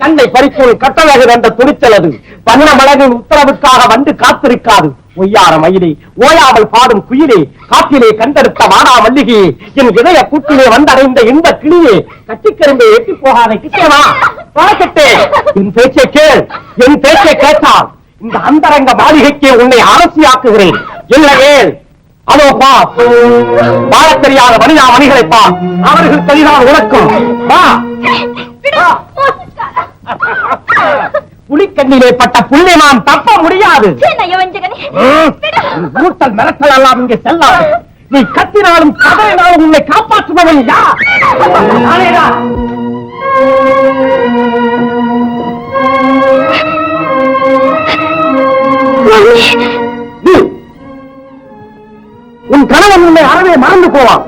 கண்ணை பறிப்போல் கட்டழகு என்ற துணிச்சல் அது பண்ண மலரின் உத்தரவுக்காக வந்து காத்திருக்காது. ஒய்யார மயிலே ஓயாமல் பாடும் குயிலே காற்றிலே கண்டெடுத்த வாடா மல்லிகையே என் இதய கூட்டிலே வந்தடைந்த இந்த கிளியே கட்டிக்கரும்பை எட்டி போகாத கிட்டேவா பழக்கட்டே என் பேச்சை கேள் என் பேச்சை கேட்டால் இந்த அந்தரங்க மாளிகைக்கே உன்னை அரசியாக்குகிறேன் இல்லையே அதோ பா. வாழத் தெரியாத மனிதா மணிகளை பா. அவர்கள் தெரிதான் உனக்கும். புலிக்கண்ணிலே பட்ட புள்ளை நான் தப்ப முடியாது. மூட்டல் மிரட்டல் எல்லாம் இங்கே செல்லாது. நீ கத்தினாலும் கதறினாலும் உன்னை காப்பாற்றுபவன் யார். நீ. உன் கணவன் உன்னை அறவே மறந்து போவான்.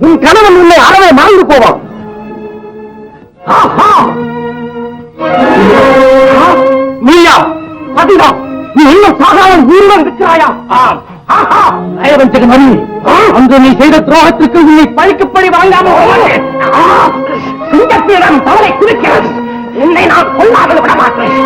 உன் கணவன் உன்னை அறவே மறந்து போவான். நீயா? பதிலா? நீ இன்னும் சாகாமல் உயிருடன் இருக்கிறாயா ஆம். ஆஹா, நயவஞ்சக மணி அன்று நீ செய்த துரோகத்திற்கு உன்னை பழிக்குப்படி வாங்காம சிங்கத்திடம் தவறை குறிக்கிறது உன்னை நான் கொல்லாமல் விட மாட்டேன்